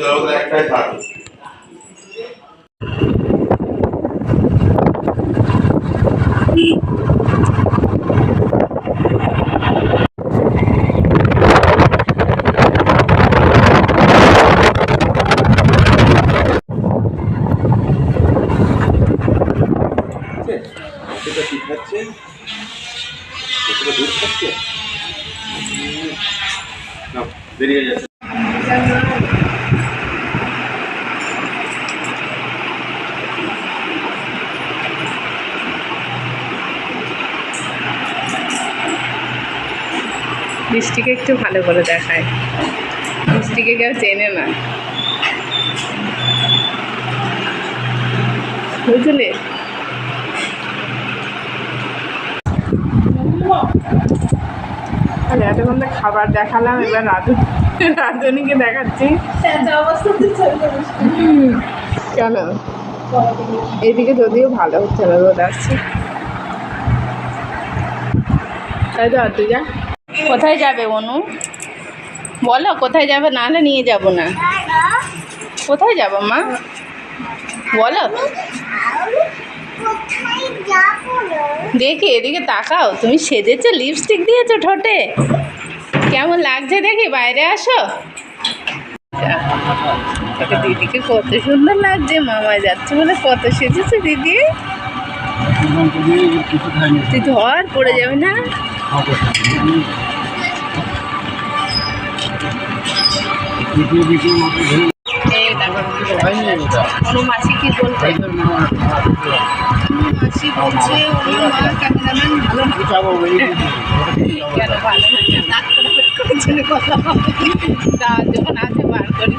জলগুলো একটাই থাক এটা কি খাচ্ছে এটা দুধ খাচ্ছে না বেরিয়ে যাচ্ছে। বৃষ্টিকে একটু ভালো করে দেখায়। বৃষ্টিকে কেউ চেনে না। বুঝলে? এতক্ষণ তো খাবার দেখালাম, এবার রাধু, রাধুনিকে দেখাচ্ছি। কেন? এইদিকে যদিও ভালো হচ্ছে না রোদ আসছে। তাই তো আর তুই যা। কোথায় যাবে অনু? বলো, কোথায় যাবে? নাহলে নিয়ে যাব না। কোথায় যাব মা? বলো। দেখি, এদিকে তাকাও। তুমি সেজেছো লিপস্টিক দিয়েছ ঠোঁটে। কেমন লাগছে দেখি, বাইরে আসো। দিদিকে কত সুন্দর লাগছে মামা যাচ্ছে বলে কত সেজেছে দিদি। তুই ধর, পড়ে যাবে না? অনু মাসি কি বলছে অনু মাসি বলছে ভালো না কেন ভালো না কেন কথা বার করি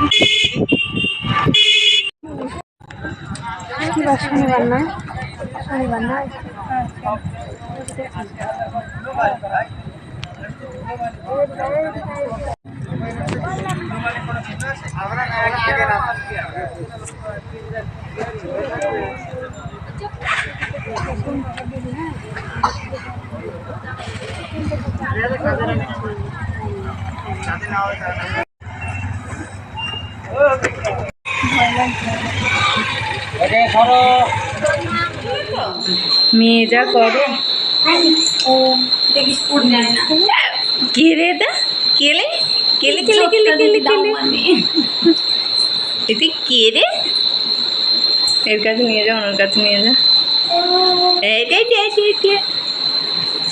শনিবার নয় শনিবার নয় মেয়ে যা করে কে রে এটা? কেলে কেলে কেলে কেলে কেলে কেলে? এতে কে রে? এর কাছে নিয়ে যাও ওনার কাছে নিয়ে যা।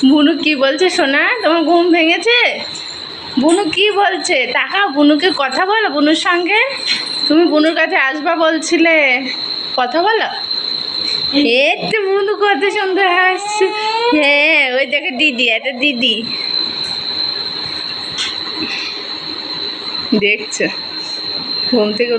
বুনু কি বলছে সোনা? তোমার ঘুম ভেঙেছে? বুনু কি বলছে? তাকাও বুনুকে কথা বলো বুনুর সঙ্গে। তুমি বুনুর কাছে আসবা বলছিলে। কথা বলো। এই তো বুনু কত সুন্দর হাসছে। হ্যাঁ ওই দেখো দিদি এটা দিদি। দেখছ। ঘুম থেকে